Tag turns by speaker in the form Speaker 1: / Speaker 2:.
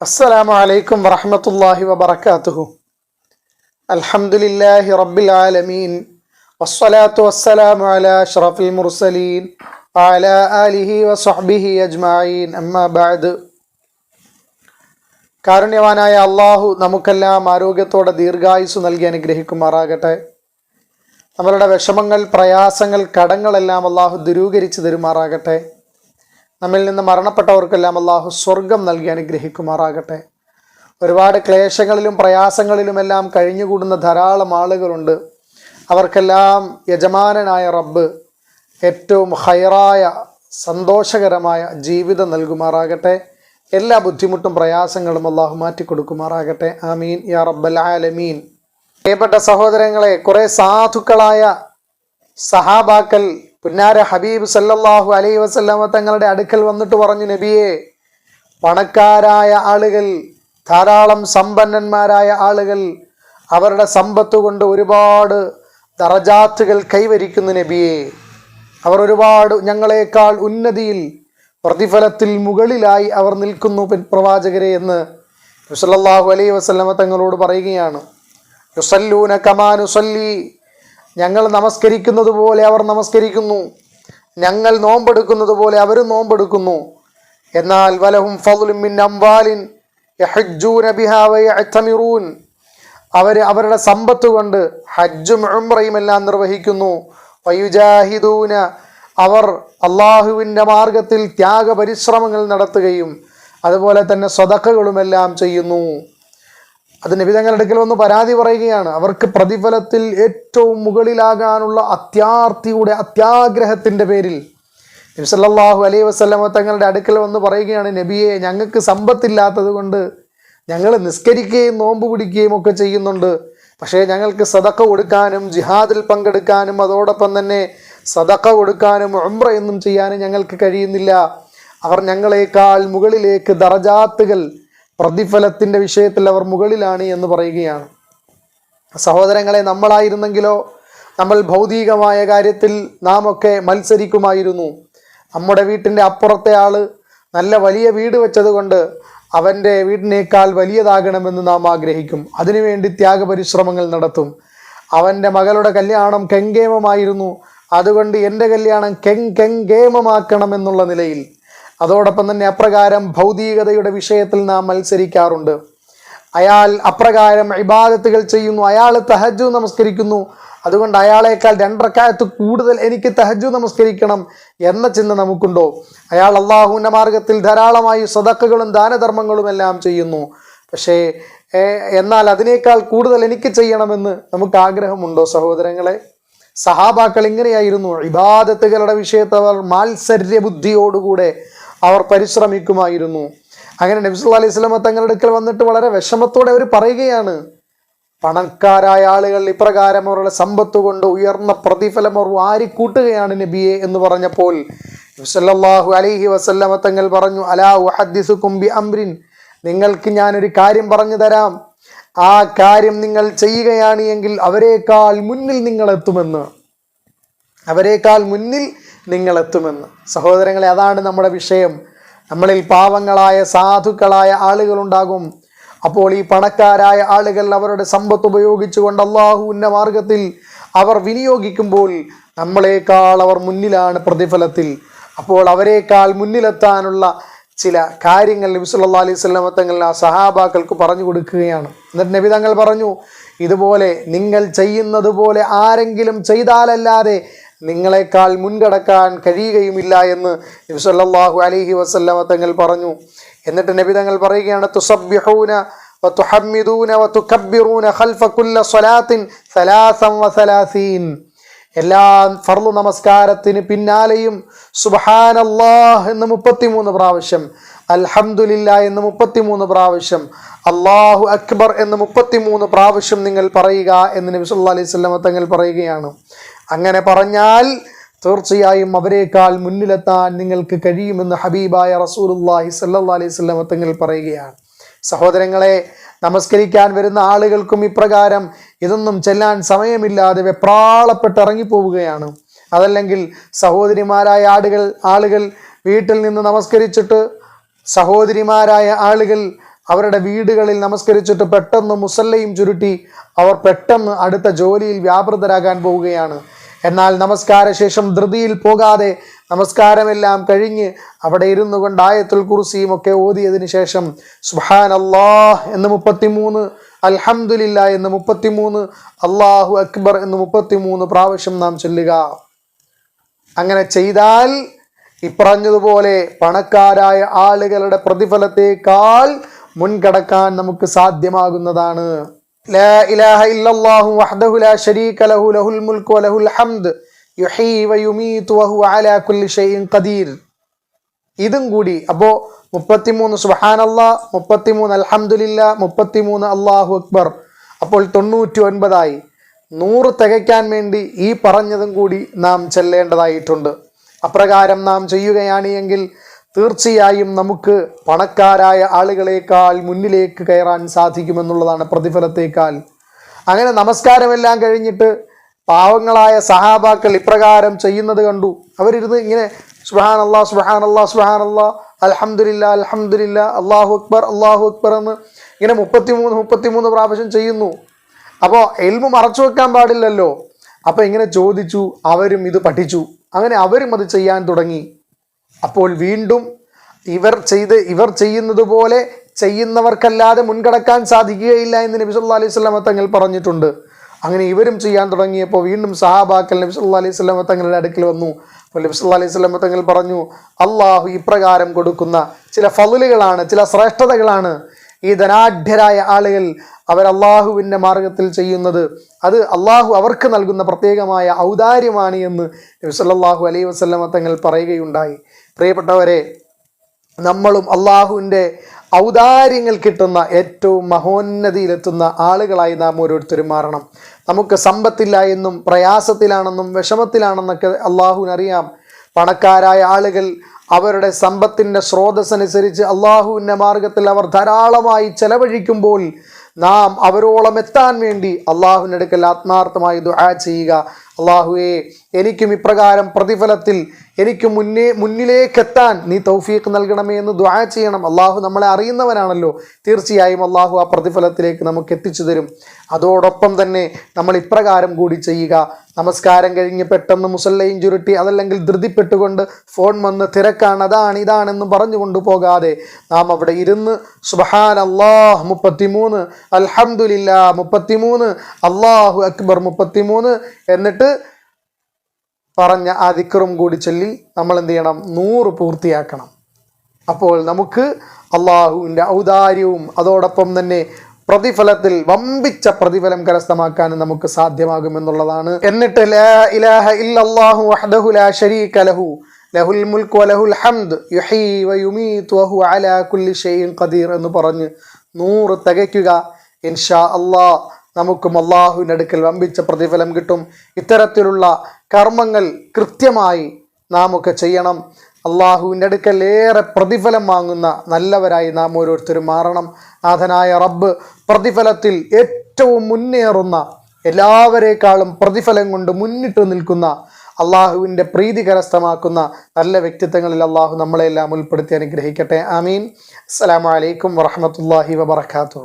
Speaker 1: അസ്സലാമു അലൈക്കും വറഹമത്തല്ലാഹി വബർക്കാത്തുഹു അൽഹംദുലില്ലാഹി റബ്ബിൽ ആലമീൻ. വസ്സലാത്തു വസ്സലാമു അലാ അഷ്റഫിൽ മുർസലീൻ. അലാ ആലിഹി വസഹ്ബിഹി അജ്മഈൻ. അമ്മാ ബഅദ്. കാരുണ്യവാനായ അള്ളാഹു നമുക്കെല്ലാം ആരോഗ്യത്തോടെ ദീർഘായുസ് നൽകി അനുഗ്രഹിക്കുമാറാകട്ടെ. നമ്മളുടെ വിഷമങ്ങൾ പ്രയാസങ്ങൾ കടങ്ങളെല്ലാം അള്ളാഹു ദുരൂകരിച്ച് തരുമാറാകട്ടെ. നമ്മിൽ നിന്ന് മരണപ്പെട്ടവർക്കെല്ലാം അള്ളാഹു സ്വർഗം നൽകി അനുഗ്രഹിക്കുമാറാകട്ടെ. ഒരുപാട് ക്ലേശങ്ങളിലും പ്രയാസങ്ങളിലുമെല്ലാം കഴിഞ്ഞുകൂടുന്ന ധാരാളം ആളുകളുണ്ട്. അവർക്കെല്ലാം യജമാനനായ റബ്ബ് ഏറ്റവും ഹൈറായ സന്തോഷകരമായ ജീവിതം നൽകുമാറാകട്ടെ. എല്ലാ ബുദ്ധിമുട്ടും പ്രയാസങ്ങളും അള്ളാഹു മാറ്റിക്കൊടുക്കുമാറാകട്ടെ. ആമീൻ. യാ റബ്ബൽ ആലമീൻ. പ്രിയപ്പെട്ട സഹോദരങ്ങളെ കുറേ സാധുക്കളായ സഹാബാക്കൽ പുന്നാര ഹബീബ് സല്ലാഹു അലൈ വസല്ലമ തങ്ങളുടെ അടുക്കൽ വന്നിട്ട് പറഞ്ഞു നബിയെ പണക്കാരായ ആളുകൾ ധാരാളം സമ്പന്നന്മാരായ ആളുകൾ അവരുടെ സമ്പത്ത് കൊണ്ട് ഒരുപാട് ദറജാത്തുകൾ കൈവരിക്കുന്നു നബിയെ. അവർ ഒരുപാട് ഞങ്ങളെക്കാൾ ഉന്നതിയിൽ പ്രതിഫലത്തിൽ മുകളിലായി അവർ നിൽക്കുന്നു പ്രവാചകരെ എന്ന് യുസല്ലാഹു അലൈ വസല്ലമ തങ്ങളോട് പറയുകയാണ്. യുസല്ലൂന കമാനുസല്ലി ഞങ്ങൾ നമസ്കരിക്കുന്നത് പോലെ അവർ നമസ്കരിക്കുന്നു. ഞങ്ങൾ നോമ്പെടുക്കുന്നത് പോലെ അവരും നോമ്പെടുക്കുന്നു. എന്നാൽ വലഹും ഫضലും മിൻ വയഅ്തമിറൂൻ. അവർ അവരുടെ സമ്പത്ത് കൊണ്ട് ഹജ്ജും ഉംറയും എല്ലാം നിർവഹിക്കുന്നു. വയുജാഹിദൂന അവർ അള്ളാഹുവിന്റെ മാർഗത്തിൽ ത്യാഗ പരിശ്രമങ്ങൾ നടത്തുകയും അതുപോലെ തന്നെ സ്വതക്കകളുമെല്ലാം ചെയ്യുന്നു. അത് നബി തങ്ങളുടെ അടുക്കൽ വന്ന് പരാതി പറയുകയാണ്. അവർക്ക് പ്രതിഫലത്തിൽ ഏറ്റവും മുകളിലാകാനുള്ള അത്യാർത്തിയുടെ അത്യാഗ്രഹത്തിന്റെ പേരിൽ. നബി സല്ലല്ലാഹു അലൈഹി വസല്ലമ തങ്ങളുടെ അടുക്കൽ വന്ന് പറയുകയാണ് നബിയെ ഞങ്ങൾക്ക് സമ്പത്തില്ലാത്തത് കൊണ്ട് ഞങ്ങൾ നിസ്കരിക്കുകയും നോമ്പ് പിടിക്കുകയും ഒക്കെ ചെയ്യുന്നുണ്ട്. പക്ഷേ ഞങ്ങൾക്ക് സദക്ക കൊടുക്കാനും ജിഹാദിൽ പങ്കെടുക്കാനും അതോടൊപ്പം തന്നെ സദക്ക കൊടുക്കാനും ഉംറ എന്നും ചെയ്യാനും ഞങ്ങൾക്ക് കഴിയുന്നില്ല. അവർ ഞങ്ങളെക്കാൾ മുകളിലേക്ക് ദറജാത്തുകൾ പ്രതിഫലത്തിന്റെ വിഷയത്തിൽ അവർ മുകളിലാണ് എന്ന് പറയുകയാണ്. സഹോദരങ്ങളെ നമ്മളായിരുന്നെങ്കിലോ നമ്മൾ ഭൗതികമായ കാര്യത്തിൽ നാം ഒക്കെ മത്സരിക്കുമായിരുന്നു. നമ്മുടെ വീട്ടിന്റെ അപ്പുറത്തെ ആൾ നല്ല വലിയ വീട് വെച്ചതുകൊണ്ട് അവന്റെ വീടിനേക്കാൾ വലിയതാകണമെന്ന് നാം ആഗ്രഹിക്കും. അതിനുവേണ്ടി ത്യാഗപരിശ്രമങ്ങൾ നടത്തും. അവന്റെ മകളുടെ കല്യാണം കെങ്കേമമായിരുന്നു. അതുകൊണ്ട് എന്റെ കല്യാണം കെങ് കെങ്കേമമാക്കണം എന്നുള്ള നിലയിൽ അതോടൊപ്പം തന്നെ അപ്രകാരം ഭൗതികതയുടെ വിഷയത്തിൽ നാം മത്സരിക്കാറുണ്ട്. അയാൾ അപ്രകാരം ഇബാദത്തുകൾ ചെയ്യുന്നു അയാൾ തഹജു നമസ്കരിക്കുന്നു. അതുകൊണ്ട് അയാളേക്കാൾ രണ്ടരക്കാലത്ത് കൂടുതൽ എനിക്ക് തഹജു നമസ്കരിക്കണം എന്ന ചിന്ത നമുക്കുണ്ടോ? അയാൾ അള്ളാഹുവിന്റെ മാർഗത്തിൽ ധാരാളമായി സദക്കകളും ദാനധർമ്മങ്ങളും എല്ലാം ചെയ്യുന്നു. പക്ഷേ എന്നാൽ അതിനേക്കാൾ കൂടുതൽ എനിക്ക് ചെയ്യണമെന്ന് നമുക്ക് ആഗ്രഹമുണ്ടോ സഹോദരങ്ങളെ? സഹാബാക്കൾ ഇങ്ങനെയായിരുന്നു. ഇബാദത്തുകളുടെ വിഷയത്തിൽ അവർ മാത്സര്യ ബുദ്ധിയോടുകൂടെ അവർ പരിശ്രമിക്കുമായിരുന്നു. അങ്ങനെ നബിസുല്ലാ അലൈഹി സ്വലമ തങ്ങളുടെ അടുക്കൽ വന്നിട്ട് വളരെ വിഷമത്തോടെ അവർ പറയുകയാണ് പണക്കാരായ ആളുകൾ ഇപ്രകാരം അവരുടെ സമ്പത്ത് കൊണ്ട് ഉയർന്ന പ്രതിഫലം അവർ വാരിക്കൂട്ടുകയാണ് നബിയെ എന്ന് പറഞ്ഞപ്പോൾ സല്ലല്ലാഹു അലൈഹി വസല്ലമ തങ്ങൾ പറഞ്ഞു അലാ ഉഹദ്ദിസുക്കും ബി അംരിൻ നിങ്ങൾക്ക് ഞാനൊരു കാര്യം പറഞ്ഞു തരാം. ആ കാര്യം നിങ്ങൾ ചെയ്യുകയാണ് എങ്കിൽ അവരെക്കാൾ മുന്നിൽ നിങ്ങൾ എത്തുമെന്ന്. അവരെക്കാൾ മുന്നിൽ നിങ്ങൾ എത്തുമെന്ന് സഹോദരങ്ങളെ അതാണ് നമ്മുടെ വിഷയം. നമ്മളിൽ പാവങ്ങളായ സാധുക്കളായ ആളുകളുണ്ടാകും. അപ്പോൾ ഈ പണക്കാരായ ആളുകൾ അവരുടെ സമ്പത്ത് ഉപയോഗിച്ചുകൊണ്ട് അള്ളാഹുവിന്റെ മാർഗത്തിൽ അവർ വിനിയോഗിക്കുമ്പോൾ നമ്മളെക്കാൾ അവർ മുന്നിലാണ് പ്രതിഫലത്തിൽ. അപ്പോൾ അവരെക്കാൾ മുന്നിലെത്താനുള്ള ചില കാര്യങ്ങൾ നബി അലൈഹി വസല്ലമ തങ്ങൾ ആ സഹാബാക്കൾക്ക് പറഞ്ഞു കൊടുക്കുകയാണ്. എന്നിട്ട് നബി തങ്ങൾ പറഞ്ഞു ഇതുപോലെ നിങ്ങൾ ചെയ്യുന്നത് പോലെ ആരെങ്കിലും ചെയ്താലല്ലാതെ നിങ്ങളെക്കാൾ മുൻകടക്കാൻ കഴിയുകയുമില്ല എന്ന് നബിസല്ലാഹു അലഹി വസല്ലമ തങ്ങൾ പറഞ്ഞു. എന്നിട്ട് നബി തങ്ങൾ പറയുകയാണ് തുസബ്യഹൂന വത്തുഹമ്മിദൂന വതുകബ്ബിറൂന ഖൽഫ സ്വലാത്തിൻ സലാസൻ. വസലാസീൻ എല്ലാ ഫർളു നമസ്കാരത്തിന് പിന്നാലെയും സുബ്ഹാനല്ലാഹ് എന്ന് മുപ്പത്തിമൂന്ന് പ്രാവശ്യം അൽഹംദുലില്ല എന്ന് മുപ്പത്തിമൂന്ന് പ്രാവശ്യം അള്ളാഹു അക്ബർ എന്ന് മുപ്പത്തിമൂന്ന് പ്രാവശ്യം നിങ്ങൾ പറയുക എന്ന് നബി സല്ലല്ലാഹു അലൈഹി വസല്ലമ തങ്ങൾ പറയുകയാണ്. അങ്ങനെ പറഞ്ഞാൽ തീർച്ചയായും അവരെക്കാൾ മുന്നിലെത്താൻ നിങ്ങൾക്ക് കഴിയുമെന്ന് ഹബീബായ റസൂലുള്ളാഹി സല്ലാ അലൈഹി വസല്ലമ തങ്ങൾ പറയുകയാണ്. സഹോദരങ്ങളെ നമസ്കരിക്കാൻ വരുന്ന ആളുകൾക്കും ഇപ്രകാരം ഇതൊന്നും ചെല്ലാൻ സമയമില്ലാതെ വെപ്രാളപ്പെട്ട് ഇറങ്ങിപ്പോവുകയാണ്. അതല്ലെങ്കിൽ സഹോദരിമാരായ ആടുകൾ ആളുകൾ വീട്ടിൽ നിന്ന് നമസ്കരിച്ചിട്ട് സഹോദരിമാരായ ആളുകൾ അവരുടെ വീടുകളിൽ നമസ്കരിച്ചിട്ട് പെട്ടെന്ന് മുസല്ലയും ചുരുട്ടി അവർ പെട്ടെന്ന് അടുത്ത ജോലിയിൽ വ്യാപൃതരാകാൻ പോവുകയാണ്. എന്നാൽ നമസ്കാരശേഷം ധൃതിയിൽ പോകാതെ നമസ്കാരമെല്ലാം കഴിഞ്ഞ് അവിടെ ഇരുന്നു കൊണ്ട് ആയത്തുൽ കുർസിയും ഒക്കെ ഓതിയതിനു ശേഷം സുഹാൻ അള്ളാഹ് എന്ന് മുപ്പത്തിമൂന്ന് അൽഹംദുലില്ല എന്ന് മുപ്പത്തിമൂന്ന് അള്ളാഹു അക്ബർ എന്ന് മുപ്പത്തിമൂന്ന് പ്രാവശ്യം നാം ചൊല്ലുക. അങ്ങനെ ചെയ്താൽ ഇപ്പറഞ്ഞതുപോലെ പണക്കാരായ ആളുകളുടെ പ്രതിഫലത്തേക്കാൾ മുൻകടക്കാൻ നമുക്ക് സാധ്യമാകുന്നതാണ്. ലാ ഇലാഹ ഇല്ലല്ലാഹു വഹ്ദഹു ലാ ശരീക ലഹു ലഹുൽ الملك വലഹുൽ ഹംദ്. يحيي ويميت وهو അലാ كل شيء ഖദീർ. ഇതും കൂടി. അപ്പോൾ മുപ്പത്തിമൂന്ന് സുബഹാനല്ല മുപ്പത്തിമൂന്ന് അൽഹംദുലില്ല മുപ്പത്തിമൂന്ന് അള്ളാഹു അക്ബർ. അപ്പോൾ തൊണ്ണൂറ്റി ഒൻപതായി നൂറ് തികയ്ക്കാൻ വേണ്ടി ഈ പറഞ്ഞതും കൂടി നാം ചെല്ലേണ്ടതായിട്ടുണ്ട്. അപ്രകാരം നാം ചെയ്യുകയാണ് എങ്കിൽ തീർച്ചയായും നമുക്ക് പണക്കാരായ ആളുകളേക്കാൾ മുന്നിലേക്ക് കയറാൻ സാധിക്കുമെന്നുള്ളതാണ് പ്രതിഫലത്തേക്കാൾ. അങ്ങനെ നമസ്കാരമെല്ലാം കഴിഞ്ഞിട്ട് പാവങ്ങളായ സഹാബാക്കൾ ഇപ്രകാരം ചെയ്യുന്നത് കണ്ടു. അവരിരുന്ന് ഇങ്ങനെ സുഹാൻ അള്ളാ സുഹാൻ അള്ളാ സുഹാൻ അള്ളാ അലഹമില്ല അലഹമില്ല അള്ളാഹു അക്ബർ അള്ളാഹു അക്ബർ എന്ന് ഇങ്ങനെ മുപ്പത്തിമൂന്ന് മുപ്പത്തിമൂന്ന് പ്രാവശ്യം ചെയ്യുന്നു. അപ്പോൾ എൽമ് മറച്ചു വെക്കാൻ പാടില്ലല്ലോ. അപ്പോൾ ഇങ്ങനെ ചോദിച്ചു അവരും ഇത് പഠിച്ചു. അങ്ങനെ അവരും അത് ചെയ്യാൻ തുടങ്ങി. അപ്പോൾ വീണ്ടും ഇവർ ചെയ്ത് ഇവർ ചെയ്യുന്നത് പോലെ ചെയ്യുന്നവർക്കല്ലാതെ മുൻകടക്കാൻ സാധിക്കുകയില്ല എന്ന് നബി അലൈഹി സ്വലാമ തങ്ങൾ പറഞ്ഞിട്ടുണ്ട്. അങ്ങനെ ഇവരും ചെയ്യാൻ തുടങ്ങിയപ്പോൾ വീണ്ടും സഹാബാക്കൽ നബി അലൈഹി സ്വലാമ തങ്ങളുടെ അടുക്കൽ വന്നു. അപ്പോൾ നബി അലൈഹി സ്വലാമ തങ്ങൾ പറഞ്ഞു അള്ളാഹു ഇപ്രകാരം കൊടുക്കുന്ന ചില ഫലുകളാണ് ചില ശ്രേഷ്ഠതകളാണ് ഈ ധനാഢ്യരായ ആളുകൾ അവർ അള്ളാഹുവിന്റെ മാർഗത്തിൽ ചെയ്യുന്നത്. അത് അള്ളാഹു അവർക്ക് നൽകുന്ന പ്രത്യേകമായ ഔദാര്യമാണ് എന്ന് നബി സല്ലല്ലാഹു അലൈഹി വസല്ലമ തങ്ങൾ പറയുകയുണ്ടായി. പ്രിയപ്പെട്ടവരെ നമ്മളും അള്ളാഹുവിന്റെ ഔദാര്യങ്ങൾ കിട്ടുന്ന ഏറ്റവും മഹോന്നതിയിലെത്തുന്ന ആളുകളായി നാം ഓരോരുത്തരും മാറണം. നമുക്ക് സമ്പത്തില്ല എന്നും പ്രയാസത്തിലാണെന്നും വിഷമത്തിലാണെന്നൊക്കെ അള്ളാഹുവിനറിയാം. പണക്കാരായ ആളുകൾ അവരുടെ സമ്പത്തിന്റെ സ്രോതസ്സനുസരിച്ച് അള്ളാഹുവിന്റെ മാർഗത്തിൽ അവർ ധാരാളമായി ചെലവഴിക്കുമ്പോൾ നാം അവരോളം എത്താൻ വേണ്ടി അടുക്കൽ ആത്മാർത്ഥമായി ദുആ ചെയ്യുക. അള്ളാഹുവേ എനിക്കും ഇപ്രകാരം പ്രതിഫലത്തിൽ എനിക്ക് മുന്നേ മുന്നിലേക്കെത്താൻ നീ തൗഫീഖ് നൽകണമേ എന്ന് ദ്വാ ചെയ്യണം. അള്ളാഹു നമ്മളെ അറിയുന്നവനാണല്ലോ. തീർച്ചയായും അള്ളാഹു ആ പ്രതിഫലത്തിലേക്ക് നമുക്ക് എത്തിച്ചു തരും. അതോടൊപ്പം തന്നെ നമ്മൾ ഇപ്രകാരം കൂടി ചെയ്യുക. നമസ്കാരം കഴിഞ്ഞ് പെട്ടെന്ന് മുസല്ലയും ചുരുട്ടി അതല്ലെങ്കിൽ ധൃതിപ്പെട്ടുകൊണ്ട് ഫോൺ വന്ന് തിരക്കാണ് അതാണ് ഇതാണെന്ന് പറഞ്ഞുകൊണ്ട് പോകാതെ നാം അവിടെ ഇരുന്ന് സുബഹാൻ അള്ളാഹ് മുപ്പത്തിമൂന്ന് അൽഹംദുലില്ല മുപ്പത്തിമൂന്ന് അള്ളാഹു അക്ബർ മുപ്പത്തിമൂന്ന് എന്നിട്ട് പറഞ്ഞ ആ ദിക്കറും കൂടി ചൊല്ലി നമ്മൾ എന്ത് ചെയ്യണം നൂറ് പൂർത്തിയാക്കണം. അപ്പോൾ നമുക്ക് അള്ളാഹുവിന്റെ ഔദാര്യവും അതോടൊപ്പം തന്നെ പ്രതിഫലത്തിൽ വമ്പിച്ച പ്രതിഫലം കരസ്ഥമാക്കാനും നമുക്ക് സാധ്യമാകുമെന്നുള്ളതാണ് എന്നിട്ട് ലാ ഇലാഹ ഇല്ലല്ലാഹു വഹ്ദഹു ലാ ലഹു. ലഹുൽ മുൽക്ക് വലഹുൽ ഹംദ്. അലാ കുല്ലി ഷൈഇൻ ഖദീർ എന്ന് പറഞ്ഞ് നൂറ് തികയ്ക്കുക. ഇൻഷാ അള്ളാഹ് നമുക്കും അള്ളാഹുവിന്റെ അടുക്കൽ വമ്പിച്ച പ്രതിഫലം കിട്ടും. ഇത്തരത്തിലുള്ള കർമ്മങ്ങൾ കൃത്യമായി നാം ഒക്കെ ചെയ്യണം. അള്ളാഹുവിന്റെ അടുക്കൽ ഏറെ പ്രതിഫലം വാങ്ങുന്ന നല്ലവരായി നാം ഓരോരുത്തരും മാറണം. നാഥനായ റബ്ബ് പ്രതിഫലത്തിൽ ഏറ്റവും മുന്നേറുന്ന എല്ലാവരേക്കാളും പ്രതിഫലം കൊണ്ട് മുന്നിട്ട് നിൽക്കുന്ന അള്ളാഹുവിന്റെ പ്രീതി കരസ്ഥമാക്കുന്ന നല്ല വ്യക്തിത്വങ്ങളിൽ അള്ളാഹു നമ്മളെല്ലാം ഉൾപ്പെടുത്തി അനുഗ്രഹിക്കട്ടെ. ആമീൻ. അസ്സലാമലൈക്കും വറഹമത്തല്ലാഹി വബർക്കാത്തു